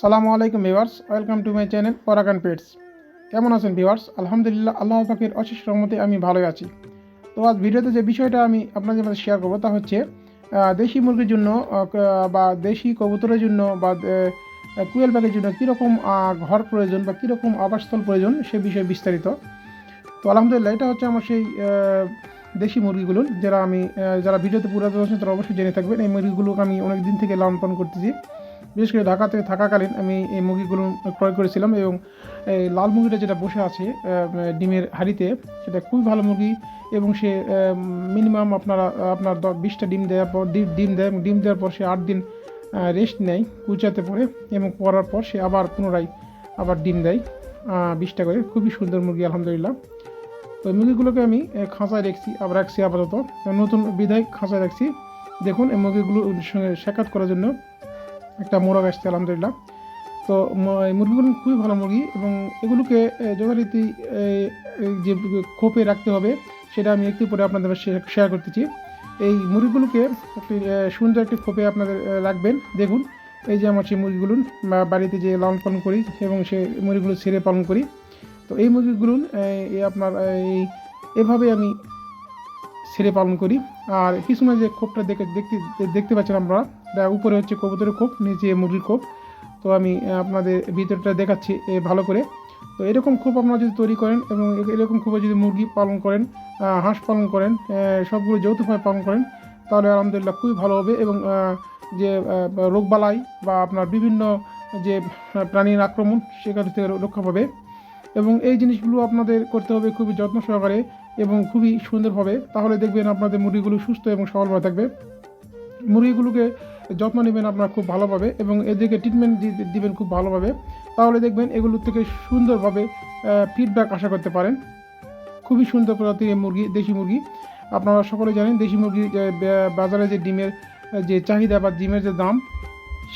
সালামু আলাইকুম viewers, welcome to my channel Paragan pets. কেমন আছেন ভিউয়ার্স? আলহামদুলিল্লাহ, আল্লাহ পাকের অশেষ রহমতে আমি ভালোই আছি। তো আজ ভিডিওতে যে বিষয়টা আমি আপনাদের মধ্যে শেয়ার করব তা হচ্ছে দেশি মুরগির জন্য বা দেশি কবুতরের জন্য, বা কুয়েল পাখির জন্য কীরকম ঘর প্রয়োজন বা কীরকম আবাসস্থল প্রয়োজন সে বিষয়ে বিস্তারিত। তো আলহামদুলিল্লাহ, এটা হচ্ছে আমার সেই দেশি মুরগিগুলো, যারা আমি যারা ভিডিওতে পুরো আছেন তারা অবশ্যই জেনে থাকবেন, এই মুরগিগুলোকে আমি অনেক দিন থেকে লালন পালন করতেছি। বিশেষ করে ঢাকাতে থাকাকালীন আমি এই মুরগিগুলো ক্রয় করেছিলাম এবং এই লাল মুরগিটা যেটা বসে আছে ডিমের হাড়িতে, সেটা খুবই ভালো মুরগি এবং সে মিনিমাম আপনারা, আপনার বিশটা ডিম দেওয়ার পর ডিম ডিম দেয় এবং ডিম দেওয়ার পর সে আট দিন রেস্ট নেয়, কুচাতে পরে এবং পরার পর সে আবার পুনরায় আবার ডিম দেয় বিশটা করে। খুবই সুন্দর মুরগি, আলহামদুলিল্লাহ। তো মুরগিগুলোকে আমি খাঁচায় রাখছি, আবার রাখছি আপাতত। নতুন বিধায় খাঁচায় রাখছি। দেখুন, এই মুরগিগুলোর সঙ্গে সাক্ষাৎ করার জন্য একটা মোরগ আসছে, আলহামদুলিল্লাহ। তো এই মুরগিগুলো খুবই ভালো মুরগি এবং এগুলোকে যথারীতি যে খোপে রাখতে হবে, সেটা আমি একটু পরে আপনাদের শেয়ার করতেছি। এই মুরগিগুলোকে একটি সুন্দর একটি খোপে আপনাদের রাখবেন। দেখুন, এই যে আমার সেই মুরগিগুলো বাড়িতে যে লালন পালন করি এবং সে মুরগিগুলো ছেড়ে পালন করি। তো এই মুরগিগুলো আপনার, এই, এভাবে আমি ছেড়ে পালন করি। আর পিছনে যে খোপটা দেখে, দেখতে দেখতে পাচ্ছেন আমরা উপরে হচ্ছে কবুতরের খোপ, নিচে মুরগির খোপ। তো আমি আপনাদের ভিতরটা দেখাচ্ছি ভালো করে। তো এরকম খোপ আপনারা যদি তৈরি করেন এবং এরকম খোপে যদি মুরগি পালন করেন হাঁস পালন করেন সবগুলো যৌথভাবে পালন করেন, তাহলে আলহামদুলিল্লাহ খুবই ভালো হবে এবং যে রোগবালাই বা আপনার বিভিন্ন যে প্রাণীর আক্রমণ, সেখান থেকে রক্ষা পাবে। এবং এই জিনিসগুলো আপনাদের করতে হবে খুবই যত্ন সহকারে এবং খুবই সুন্দরভাবে। তাহলে দেখবেন আপনাদের মুরগিগুলো সুস্থ এবং সবলভাবে থাকবে। মুরগিগুলোকে যত্ন নেবেন আপনারা খুব ভালোভাবে এবং এদেরকে ট্রিটমেন্ট দিবেন খুব ভালোভাবে। তাহলে দেখবেন এগুলো থেকে সুন্দরভাবে ফিডব্যাক আশা করতে পারেন। খুবই সুন্দর প্রজাতির মুরগি, দেশি মুরগি। আপনারা সকলে জানেন দেশি মুরগি বাজারে যে ডিমের, যে চাহিদা বা ডিমের যে দাম,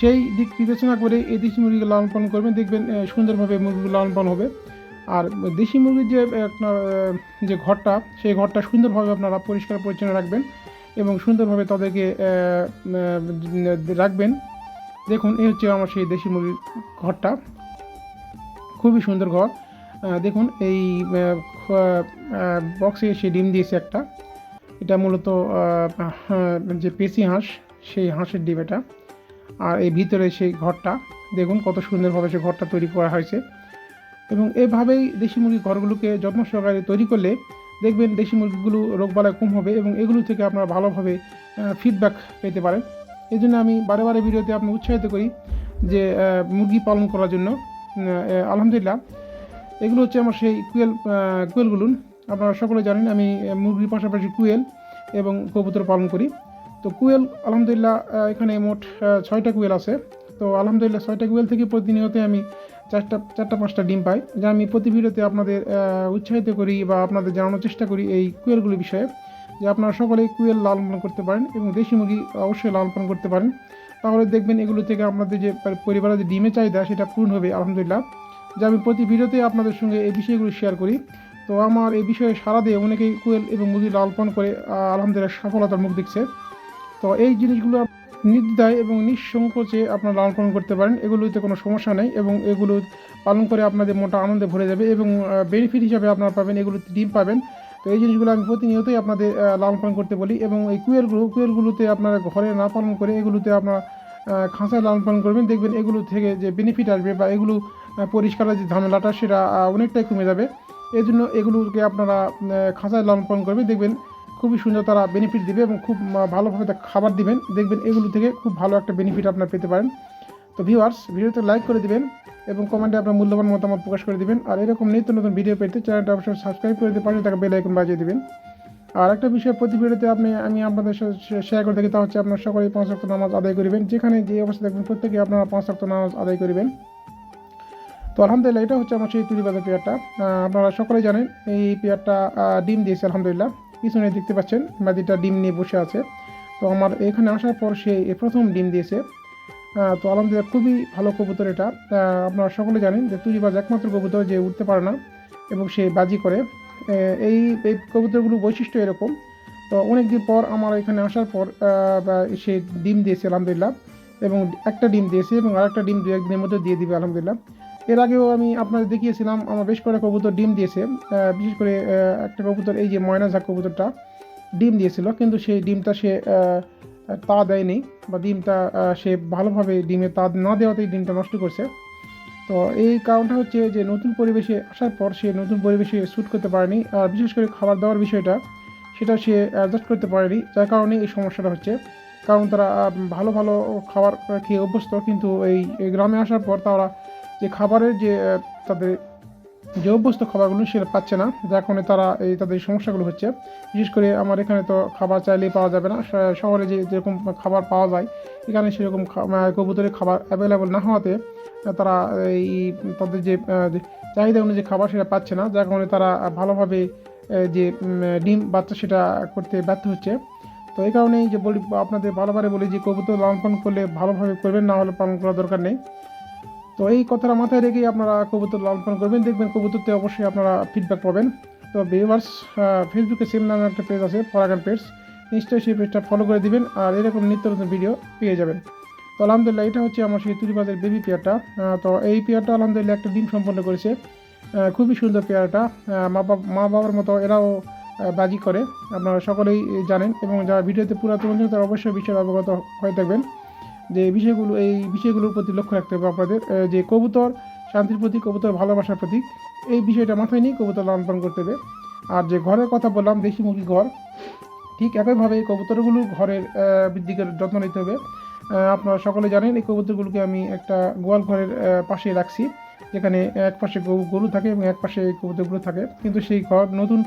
সেই দিক বিবেচনা করে এই দেশি মুরগিকে লালন পালন করবেন। দেখবেন সুন্দরভাবে মুরগিগুলো লালন পালন হবে। আর দেশি মুরগির যে আপনার যে ঘরটা সেই ঘরটা সুন্দরভাবে আপনারা পরিষ্কার পরিচ্ছন্ন রাখবেন এবং সুন্দরভাবে তাদেরকে রাখবেন। দেখুন এই হচ্ছে আমার সেই দেশি মুরগির ঘরটা। খুবই সুন্দর ঘর। দেখুন এই বক্সে সে ডিম দিয়েছে একটা। এটা মূলত হ্যাঁ, যে পেশি হাঁস সেই হাঁসের ডিম এটা। আর এই ভিতরে সেই ঘরটা দেখুন কত সুন্দরভাবে সে ঘরটা তৈরি করা হয়েছে। এবং এভাবেই দেশি মুরগির ঘরগুলোকে যত্ন সহকারে তৈরি করলে দেখবেন দেশি মুরগিগুলো রোগবালাই কম হবে এবং এগুলো থেকে আপনারা ভালোভাবে ফিডব্যাক পেতে পারেন। এই জন্য আমি বারে বারে ভিডিওতে আপনার উৎসাহিত করি যে মুরগি পালন করার জন্য। আলহামদুলিল্লাহ। এগুলো হচ্ছে আমার সেই কুয়েল কুয়েলগুলো। আপনারা সকলে জানেন আমি মুরগির পাশাপাশি কুয়েল এবং কবুতর পালন করি। তো কুয়েল, আলহামদুলিল্লাহ এখানে মোট ছয়টা কুয়েল আছে। তো আলহামদুলিল্লাহ, ছয়টা কুয়েল থেকে প্রতিনিয়ত আমি চারটা চারটা, পাঁচটা ডিম পাই। যা আমি প্রতি ভিডিওতে আপনাদের উৎসাহিত করি বা আপনাদের জানানোর চেষ্টা করি এই কুয়েলগুলি বিষয়ে, যে আপনারা সকলেই কুয়েল লালন পালন করতে পারেন এবং দেশি মুরগি অবশ্যই লালন পালন করতে পারেন। তাহলে দেখবেন এগুলো থেকে আপনাদের যে পরিবারের যে ডিমের চাহিদা, সেটা পূরণ হবে, আলহামদুলিল্লাহ। যে আমি প্রতি ভিডিওতে আপনাদের সঙ্গে এই বিষয়গুলো শেয়ার করি। তো আমার এই বিষয়ে সারা দিয়ে অনেকেই কুয়েল এবং মুরগি লালন পালন করে আলহামদুলিল্লাহ সফলতার মুখ দেখছে। তো এই জিনিসগুলো নির্দ্বিধায় এবং নিঃসংকোচে আপনারা লালন পালন করতে পারেন। এগুলোতে কোনো সমস্যা নেই এবং এগুলো পালন করে আপনাদের মোটা আনন্দে ভরে যাবে এবং বেনিফিট হিসাবে আপনারা পাবেন এগুলোতে ডিম পাবেন। তো এই জিনিসগুলো আমি প্রতিনিয়তই আপনাদের লালন পালন করতে বলি এবং এই কুয়েলগুলো কুয়েলগুলোতে আপনারা ঘরে না পালন করে এগুলোতে আপনারা খাঁচায় লালন পালন করবেন। দেখবেন এগুলো থেকে যে বেনিফিট আসবে বা এগুলো পরিষ্কারের যে ঝামেলাটা সেটা অনেকটাই কমে যাবে। এই জন্য এগুলোকে আপনারা খাঁচায় লালন পালন করবেন। দেখবেন খুবই সুন্দর তারা বেনিফিট দিবে এবং খুব ভালোভাবে খাবার দিবেন। দেখবেন এগুলো থেকে খুব ভালো একটা বেনিফিট আপনার পেতে পারেন। তো ভিউয়ার্স ভিডিওতে লাইক করে দিবেন এবং কমেন্টে আপনার মূল্যবান মতামত প্রকাশ করে দিবেন। আর এরকম নিত্য নতুন ভিডিও পেতে চ্যানেলটা অবশ্যই সাবস্ক্রাইব করে দিতে পারেন তাকে বেল আইকন বাজিয়ে দিবেন। আর একটা বিষয়, প্রতি ভিডিওতে আপনি, আমি আপনাদের সাথে শেয়ার করে থাকি, তা হচ্ছে আপনার সকলেই পাঁচ রক্ত নামাজ আদায় করিবেন। যেখানে যে অবস্থা দেখবেন প্রত্যেকে আপনারা পাঁচ রক্ত নামাজ আদায় করিবেন। তো আলহামদুলিল্লাহ, এটা হচ্ছে আমার সেই তুলিবাজার পেয়ারটা। আপনারা সকলেই জানেন, এই পেয়ারটা ডিম দিয়েছে, আলহামদুলিল্লাহ। পিছনে দেখতে পাচ্ছেন মাদিটা ডিম নিয়ে বসে আছে। তো আমার এখানে আসার পর সে প্রথম ডিম দিয়েছে। তো আলহামদুলিল্লাহ খুবই ভালো কবুতর এটা। আপনারা সকলে জানেন যে তুলিবাজ একমাত্র কবুতর যে উঠতে পারে না এবং সে বাজি করে। এই এই কবুতরগুলো বৈশিষ্ট্য এরকম। তো অনেক দিন পর আমার এখানে আসার পর সে ডিম দিয়েছে, আলহামদুলিল্লাহ। এবং একটা ডিম দিয়েছে এবং আরেকটা ডিম দু একদিনের মধ্যে দিয়ে দিবে, আলহামদুলিল্লাহ। এর আগেও আমি আপনাদের দেখিয়েছিলাম, আমার বেশ করে কবুতর ডিম দিয়েছে। বিশেষ করে একটা কবুতর এই যে ময়না ঝাঁক কবুতরটা ডিম দিয়েছিল, কিন্তু সেই ডিমটা সে তা দেয়নি বা ডিমটা সে ভালোভাবে ডিমে তা না দেওয়াতেই ডিমটা নষ্ট করছে। তো এই কারণটা হচ্ছে যে নতুন পরিবেশে আসার পর সে নতুন পরিবেশে শ্যুট করতে পারেনি। আর বিশেষ করে খাবার দাবার বিষয়টা, সেটা সে অ্যাডজাস্ট করতে পারেনি, যার কারণে এই সমস্যাটা হচ্ছে। কারণ তারা ভালো ভালো খাবার খেয়ে অভ্যস্ত, কিন্তু এই গ্রামে আসার পর তারা যে খাবারের যে তাদের যে অভ্যস্ত খাবারগুলো সেটা পাচ্ছে না, যার কারণে তারা এই তাদের সমস্যাগুলো হচ্ছে। বিশেষ করে আমার এখানে তো খাবার চাইলেই পাওয়া যাবে না। শহরে যে যেরকম খাবার পাওয়া যায়, এখানে সেরকম কবুতরের খাবার অ্যাভেলেবল না হওয়াতে তারা এই তাদের যে চাহিদা অনুযায়ী খাবার সেটা পাচ্ছে না, যার কারণে তারা ভালোভাবে যে ডিম বাচ্চা সেটা করতে ব্যর্থ হচ্ছে। তো এই কারণেই যে বলি, আপনাদের বারবারে বলি যে কবুতর লালন পালন করলে ভালোভাবে করবেন, না হলে পালন করার দরকার নেই। তো এই কথাটা মাথায় রেখেই আপনারা কবুতর লালন করবেন। দেখবেন কবুতরতে অবশ্যই আপনারা ফিডব্যাক পাবেন। তো ভিউয়ার্স ফেসবুকে সেম নামে একটা পেজ আছে পরাগান পেজ নিশ্চয়ই সেই পেজটা ফলো করে দিবেন আর এরকম নিত্য নতুন ভিডিও পেয়ে যাবেন। তো আলহামদুলিল্লাহ, এটা হচ্ছে আমার সেই তুলিবাজার বেবি পেয়ারটা। তো এই পেয়ারটা আলহামদুলিল্লাহ একটা ডিম সম্পন্ন করেছে। খুবই সুন্দর পেয়ারটা। মা বাবা মা বাবার মতো এরাও বাজি করে। আপনারা সকলেই জানেন এবং যারা ভিডিওতে পুরাতন তারা অবশ্যই বিষয়ে অবগত হয়ে থাকবেন। যে বিষয়গুলো, এই বিষয়গুলোর প্রতি লক্ষ্য রাখতে হবে আপনাদের যে কবুতর, শান্তির প্রতীক কবুতর, ভালোবাসার প্রতীক এই বিষয়টা মাথায় নিয়ে কবুতর লালন পালন করতে হবে। আর যে ঘরের কথা বললাম, দেশি মুরগি ঘর, ঠিক একইভাবে এই কবুতরগুলো ঘরের বৃদ্ধিকে যত্ন নিতে হবে। আপনারা সকলে জানেন, এই কবুতরগুলোকে আমি একটা গোয়াল ঘরের পাশে রাখছি, যেখানে এক পাশে গরু- থাকে এবং এক পাশে কবুতরগুলো থাকে। কিন্তু সেই ঘর নতুন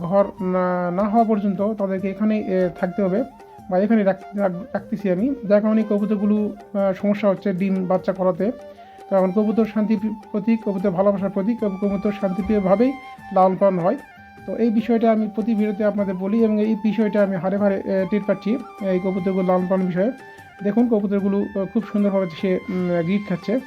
ঘর না হওয়া পর্যন্ত তাদেরকে এখানেই থাকতে হবে। বা এখানে রাখ- রাখ- রাখতেছি আমি। যার কারণে কবুতরগুলো সমস্যা হচ্ছে ডিম, বাচ্চা করাতে। কারণ কবুতর শান্তি প্রতীক, কবুতর ভালোবাসার প্রতীক কবুতর শান্তিপ্রিয়ভাবেই লালন পালন হয়। তো এই বিষয়টা আমি প্রতি ভিডিওতে আপনাদের বলি এবং এই বিষয়টা আমি হারে হারে টের পাচ্ছি, এই কবুতরগুলো লালন পালন বিষয়ে। দেখুন কবুতরগুলো খুব সুন্দরভাবে সে গ্রিড খাচ্ছে।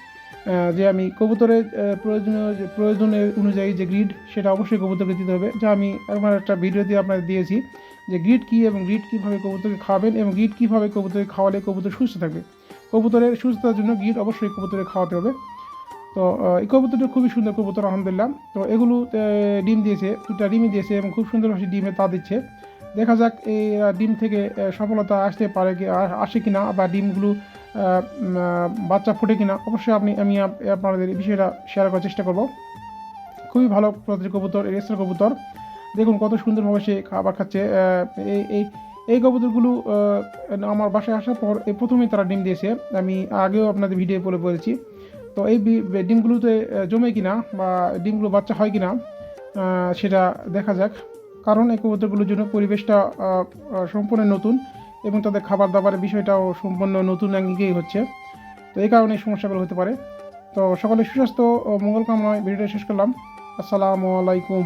যে আমি কবুতরের প্রয়োজনীয়, প্রয়োজনের অনুযায়ী যে গ্রিড, সেটা অবশ্যই কবুতরকে দিতে হবে। যা আমি আমার একটা ভিডিওতে আপনাদের দিয়েছি। যে গ্রিড কী এবং গ্রিড কীভাবে কবুতরকে খাওয়াবেন এবং গ্রিড কীভাবে কবুতরকে খাওয়ালে কবুতর সুস্থ থাকবে? কবুতরের সুস্থতার জন্য গ্রিড অবশ্যই কবুতরকে খাওয়াতে হবে। তো এই কবুতরটা খুবই সুন্দর কবুতর, আলহামদুলিল্লাহ। তো, এগুলো ডিম দিয়েছে, দুটা ডিমই দিয়েছে এবং খুব সুন্দরভাবে ডিমে তা দিচ্ছে। দেখা যাক এই ডিম থেকে সফলতা আসতে পারে কি আসে কি না বা ডিমগুলো বাচ্চা ফোটে কিনা, অবশ্যই আপনি, আমি আপনাদের এই বিষয়টা শেয়ার করার চেষ্টা করব। খুবই ভালো প্রজাতির কবুতর, রেসার কবুতর। দেখুন কত সুন্দরভাবে সে খাবার খাচ্ছে এই এই এই কবুতরগুলো আমার বাসায় আসার পর এই প্রথমেই তারা ডিম দিয়েছে। আমি আগেও আপনাদের ভিডিও বলে বলেছি। তো এই ডিমগুলোতে জমে কিনা বা ডিমগুলো বাচ্চা হয় কিনা আহ, সেটা দেখা যাক। কারণ এই কবুতরগুলোর জন্য পরিবেশটা সম্পূর্ণ নতুন এবং তাদের খাবার দাবারের বিষয়টাও সম্পূর্ণ নতুন অঙ্গিকেই হচ্ছে। তো এই কারণে সমস্যাগুলো হতে পারে। তো সকলে সুস্বাস্থ্য ও মঙ্গল কামনায় ভিডিওটা শেষ করলাম। আসসালামু আলাইকুম।